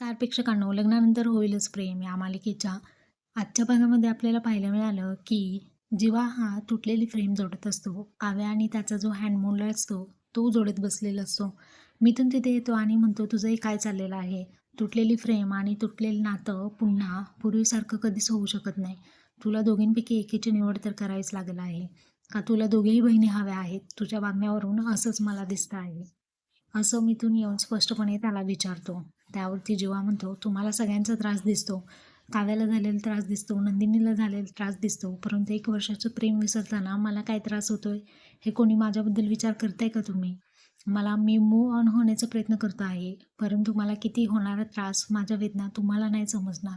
Star प्रेक्षकांनो लग्नानंतर होईलच प्रेम या मालिकेच्या आजच्या भागामध्ये आपल्याला पाहायला मिळालं की जीवा हा तुटलेली फ्रेम जोडत असतो काव्या आणि त्याचा जो हँड असतो तो जोडत बसलेला असतो. मिथून तिथे येतो आणि म्हणतो तुझंही काय चाललेलं आहे? तुटलेली फ्रेम आणि तुटलेलं नातं पुन्हा पूर्वीसारखं कधीच होऊ शकत नाही. तुला दोघींपैकी एकीची निवड तर करावीच लागेल आहे. का तुला दोघेही बहिणी हव्या आहेत? तुझ्या वागण्यावरून असंच मला दिसतं आहे. असं मिथून येऊन स्पष्टपणे त्याला विचारतो. त्यावरती जेव्हा म्हणतो तुम्हाला सगळ्यांचा त्रास दिसतो. काव्याला झालेला त्रास दिसतो नंदिनीला झालेला त्रास दिसतो. परंतु एक वर्षाचं प्रेम विसरताना मला काय त्रास होतोय हे कोणी माझ्याबद्दल विचार करताय का तुम्ही? मला मी मूव ऑन होण्याचा प्रयत्न करतो आहे. परंतु मला किती होणारा त्रास माझ्या वेदना तुम्हाला नाही समजणार.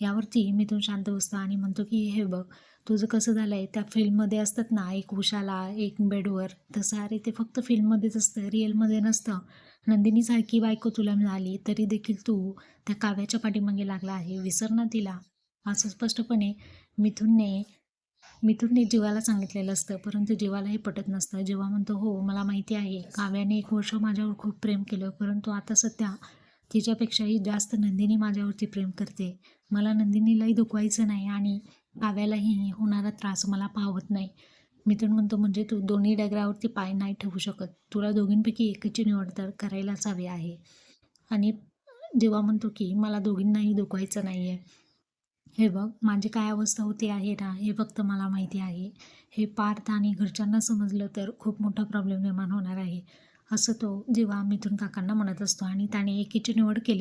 यावरती मिथून शांत बसतो आणि म्हणतो की हे बघ तुझं कसं झालं आहे त्या फिल्ममध्ये असतात ना एक उशाला एक बेडवर. तसं अरे ते फक्त फिल्ममध्येच असतं रिअलमध्ये नसतं. नंदिनीसारखी बायको तुला मिळाली तरी देखील तू त्या काव्याच्या पाठीमागे लागला आहे विसर ना तिला. असं स्पष्टपणे मिथुनने मिथुनने जीवाला सांगितलेलं असतं परंतु जीवाला हे पटत नसतं. जेव्हा म्हणतो हो मला माहिती आहे काव्याने एक वर्ष माझ्यावर खूप प्रेम केलं परंतु आता सध्या तिच्यापेक्षाही जास्त नंदिनी माझ्यावरती प्रेम करते. मला नंदिनीलाही दुखवायचं नाही आणि काव्यालाही होणारा त्रास मला पावत नाही. मिथून म्हणतो म्हणजे तू दोन्ही डगरावरती पाय नाही ठेवू शकत. तुला दोघींपैकी एकाची निवड तर करायलाच हवी आहे. आणि जेव्हा म्हणतो की मला दोघींनाही दुखवायचं नाही आहे हे बघ माझी काय अवस्था होती आहे ना हे फक्त मला माहिती आहे. हे पार्थ आणि घरच्यांना समजलं तर खूप मोठा प्रॉब्लेम निर्माण होणार आहे. असं तो जेव्हा मिथून काकांना म्हणत असतो आणि त्याने एकीची निवड केली